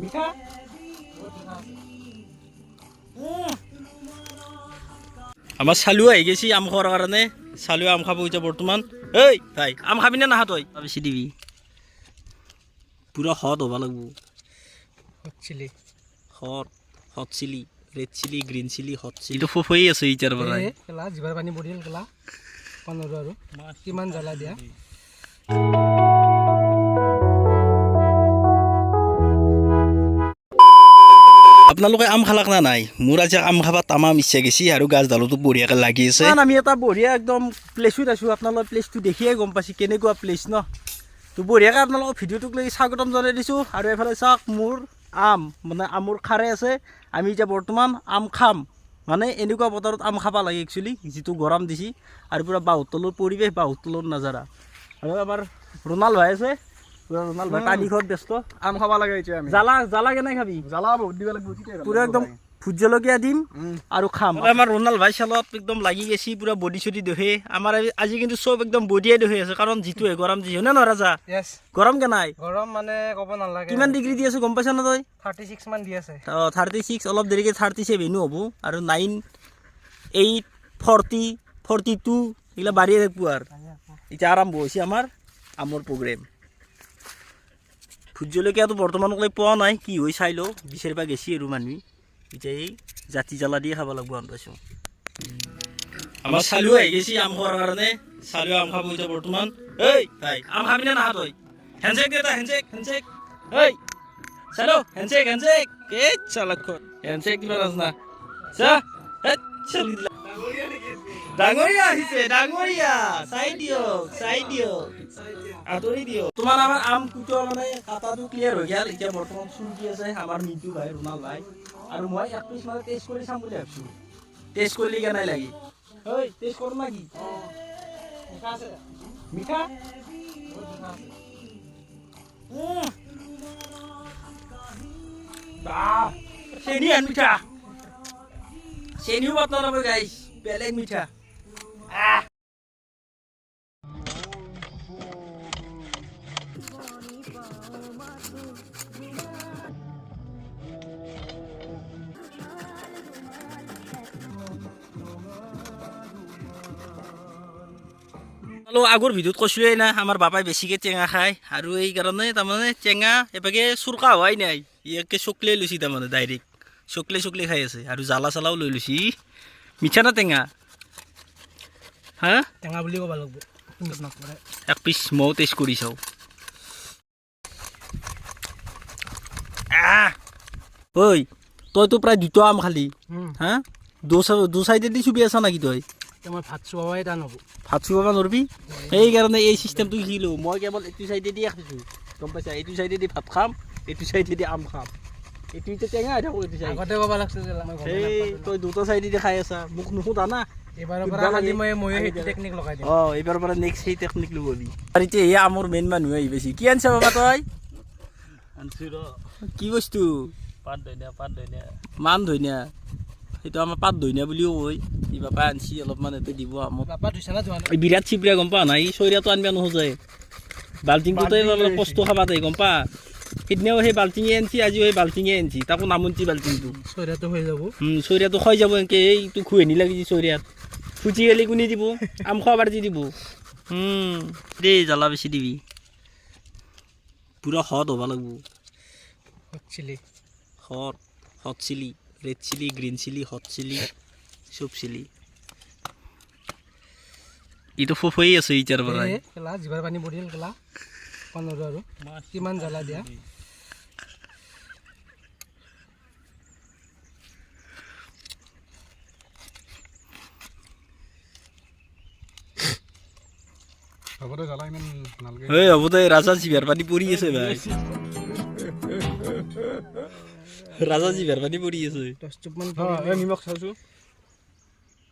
মিঠা? আমাৰ চালু আহি গেছি আম খোৱাৰ কাৰণে। চালু আম খাব এতিয়া বৰ্তমান। ঐ ভাই আম খাবি নে তই? বেছি দিবি। পুৰা হট হ'ব লাগব। Chilli hot hot chilli red chilli green chilli hot chilli এইটো ফফই আছে এতিয়াৰ পৰাই। কেলা জিভাৰ পানী পৰিল কেলা পানৰ আৰু। কিমান জ্বলা দিয়া? আপোনালোকে আম খালাক না নাই? মোৰ আজি আম খাবা তামাম ইচ্ছা গেছি আৰু গাছডালতো বঢ়িয়াকৈ লাগি আছে। আমি এটা বঢ়িয়া একদম প্লেচত আছোঁ আপোনালোকে প্লেচটো দেখিয়ে গম পাইছে, কেনেকুৱা প্লেচ ন? তো বঢ়িয়াকৈ আপোনালোকক ভিডিঅ'টোক লৈ স্বাগতম জনাই দিছোঁ। আৰু এইফালে চাওক, মোৰ আম মানে আমৰ খাৰে আছে। আমি এতিয়া বৰ্তমান আম খাম। মানে এনেকুৱা বতৰত আম খাব লাগে একচুৱেলি যিটো গৰম দিছে। আৰু পূৰা বাহুৰ তলৰ পৰিৱেশ বাহুৰ তলৰ নাজাৰা। আৰু আমাৰ ৰোনাল ভাই আছে। ৰোনাল ভাই পানী খোৱাত ব্যস্ত। আম খাব লাগে এতিয়া আমি। জ্বালা জ্বালা কেনে খাবি? জ্বালা বহুত দিব লাগিব পুৰা একদম ভোট জলকীয়া দিম আৰু খাম। আমাৰ ৰোনাল ভাই চালত একদম লাগি গেছি পুৰা বডি চডি দহে। আমাৰ আজি- কিন্তু চব একদম বডিয়াই দহে আছে কাৰণ যিটোহে গৰম দিছে হয়নে নহয় ৰাজা? গৰম কেনাই গৰম মানে ক'ব নালাগে। কিমান ডিগ্ৰী দি আছে গম পাইছা না তই? থাৰ্টি ছিক্স মান দি আছে। অঁ থাৰ্টি ছিক্স অলপ দেৰিকৈ থাৰ্টি ছেভেনো হ'ব আৰু nine eight forty forty two এইগিলা বাঢ়িয়ে থাকিব আৰু। এতিয়া আৰম্ভ হৈছে আমাৰ আমৰ প্ৰগ্ৰেম ভোট জলকীয়াটো বৰ্তমানলৈ পোৱা নাই, কি হৈ চাই লওঁ বিচাৰিব গেছি আৰু মানুহে। এতিয়া এই জাতি জ্বালা দিয়ে খাব লাগিব আন পাইছোঁ আমাৰ চালু আহি গেছি আম খোৱাৰ কাৰণে। চালু আম খাব এতিয়া বৰ্তমান। ঐ ভাই আম খাবি নে নাখা তই? হেণ্ডছেক দে এটা হেণ্ডছেক হেণ্ডছেক ঐ চালো হেণ্ডছেক হেণ্ডছেক এই চালাক হেণ্ডছেক দিবা নাজনা। চা চলি দিলা। ডাঙৰীয়া আহিছে ডাঙৰীয়া চাই দিয়ক চাই দিয়ক আঁতৰি দিয়ক। তোমাৰ আমাৰ আম কুটোৱা মানে কাটাটো ক্লিয়াৰ হৈ গ'ল। এতিয়া বৰ্তমান চুলকি আছে আমাৰ মিণ্টু ভাই ৰোনাল ভাই। আৰু মই এক পিচ মানে টেষ্ট কৰি চাম বুলি ভাবিছোঁ। টেষ্ট কৰিলে কেনে লাগি? ঐ টেষ্ট কৰোঁ নেকি মিঠা চেনি আন মিঠা। চেনিও পাত নাপাব গাইছ বেলেগ মিঠা। হেল্ল' আগৰ ভিডিঅ'ত কৈছোঁৱেই না, আমাৰ বাপাই বেছিকৈ টেঙা খায়। আৰু এই কাৰণে তাৰমানে টেঙা এবাগে চুৰকা হোৱাই নাই। ইয়াকে চকলেই লৈছে তাৰমানে ডাইৰেক্ট চকলে চকলে খাই আছে। আৰু জ্বালা চালাও লৈ লৈছে। মিঠা না টেঙা? হা? টেঙা বুলি ক'ব লাগিব। এক পিচ ময়ো টেষ্ট কৰি চাওঁ। ঐ তইতো প্ৰায় দুটা আম খালি। হা? দু দু চাইডেদি চুবি আছা নেকি তই? মই ভাত চোৱাই টান হ'ব। ভাত চুব নৰবি সেইকাৰণে এই চিষ্টেমটো শিকিলোঁ। মই কেৱল এইটো চাইডেদি খাইছোঁ গম পাইছা? এইটো চাইডেদি ভাত খাম এইটো চাইডেদি আম খাম। এইটো এতিয়া টেঙা হৈ থাকোঁ এইটো চাইড। আগতে ক'ব লাগিছিল তই দুটা চাইডেদি খাই আছা। মোক নুসুধা না। সেইটো আমৰ মেইন মানুহ আহি পাইছে। কি আনিছা বাবা তই? কি বস্তু? মান ধনিয়া। সেইটো আমাৰ পাত ধনিয়া বুলিও কয়। ই বাপাই আনছি অলপমান ইয়াতে দিব বাপা বিৰাট চিপৰিয়া গম পা নাই? চৰিয়াটো আনিব নোখোজে। বাল্টিংটোতে অলপ কষ্ট খাবা দে গম পা সিদিনাও সেই বাল্টিঙে আনছি আজিও সেই বাল্টিঙে আনছি। তাকো নামন্তি বাল্টিংটো। চৰিয়াটো হৈ যাব। চৰিয়াটো খাই যাব এনেকৈ। এইটো খুহেনি লাগিছে চৰিয়াত। ফুটি গেলি কোনে দিব আম খোৱা পাৰ্টি দিব। দেই জ্বালা বেছি দিবি। পূৰা হট হ'ব লাগিব। Chilli. Hot hot chilli red chilli green chilli hot chilli চব চিলি। এইটো ফফই আছে এতিয়াৰ পৰাই। কেলা জিভাৰ পানী পৰিল কেলা পানৰ আৰু। কিমান জ্বালা দিয়া। এই হ'ব দে ৰাজা জিভাৰ পানী পৰি আছে ভাই ৰাজা জিভাৰ পানী পৰি আছে দহ টোপমান নিমখ চাইছোঁ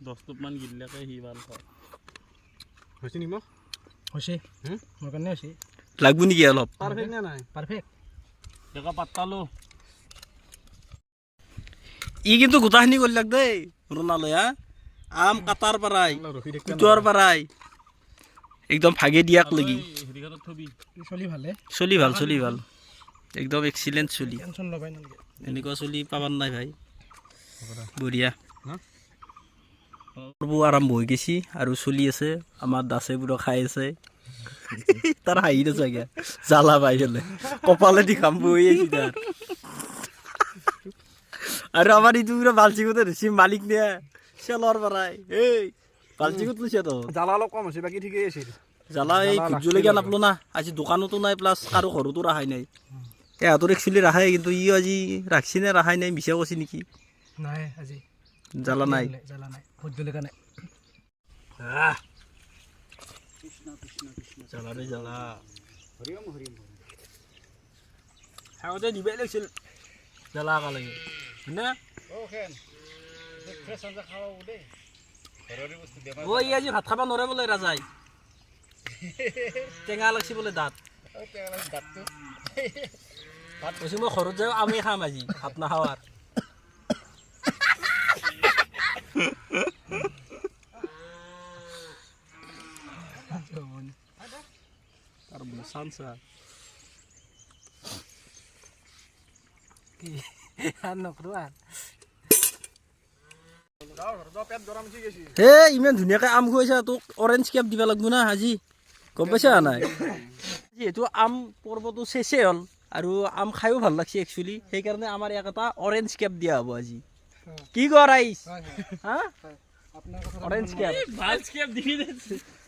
দহ টোপমান গিলাকে সি ভালো পায় হৈছে নিমখ হৈছে মোৰ কাৰণে হৈছে লাগব নেকি অলপ পাৰফেক্ট নে নাই পাৰফেক্ট ডেকা পাত্তালো ই কিন্তু গোটাখিনি কৰি লাগ দেই ৰোনালৈ হা আম কাটাৰ পৰাই কুটোৱাৰ পৰাই একদম ভাগে দিয়াক লাগি। চলি ভালো? চলি ভালো একদম এক্সিলেণ্ট চলি। এনেকুৱা চলি পাবাৰ নাই ভাই। বঢ়িয়া। হা? পৰ্বও আৰম্ভ হৈ গৈছি আৰু চলি আছে। আমাৰ দাসে বুঢ়ো খাই আছে। তাৰ হাঁহি নাচাগে জ্বালা পাই পেলাই কপালেদি খাম বহি আছি তাৰ। আৰু আমাৰ ইটো পুৰা বাল্টিঙতে ধৰিছি মালিক নে? চেলৰ পৰাই। এই! বাল্টিঙত লৈছে তো। জ্বালা অলপ কম হৈছে বাকী ঠিকেই আছিল জ্বালা এই ভোট নাপলো না আজি দোকানতো নাই প্লাছ কাৰো ঘৰতো ৰাখাই নাই। এহঁতৰ একচুৱেলি ৰাখাই কিন্তু ই আজি ৰাখছি নে ৰাখাই নাই মিছা কৈছে নেকি? নাই আজি। জ্বালা নাই। জ্বালা নাই ভোট নাই জ্বালা ৰে জ্বালা। আগতে দিবাই লাগিছিল জ্বালা একেলগে। হয়নে? অ ই আজি ভাত খাব নোৱাৰে বোলে ৰাজাই। টেঙা লাগছি বোলে দাঁত। ভাত কৈছে মই ঘৰত যাওঁ আমি খাম আজি ভাত নাখাৱাৰ। কি? নকৰোঁ আৰু পেট গৰম উঠি গৈছে হে ইমান ধুনীয়াকৈ আম খুৱাইছা তোক অৰেঞ্জ কেপ দিব লাগিব না আজি। গম পাইছা নাই? যিহেতু আম পৰ্বটো চেচে হ'ল আৰু আম খায়ো ভালো লাগছে একচুৱেলি সেইকাৰণে আমাৰ ইয়াক এটা অৰেঞ্জ কেপ দিয়া হ'ব আজি। কি কৰ ৰাইচ হয় হা? অৰেঞ্জ কেপ ধন্যবাদ ধন্যবাদ মাংস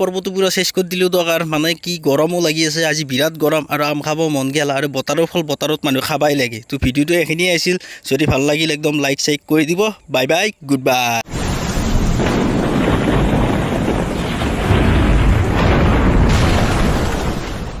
পৰ্বটো শেষ কৰি দিলোঁ দৰকাৰ। মানে কি গৰমো লাগি আছে আজি বিৰাট গৰম। আৰু আম খাব মন গেল আৰু বতাৰৰ ফল বতাৰত মানুহ খাবাই লাগে। তো ভিডিঅ'টো এইখিনিয়ে আছিল। যদি ভালো লাগিল একদম লাইক চাইক কৰি দিব। Bye bye good bye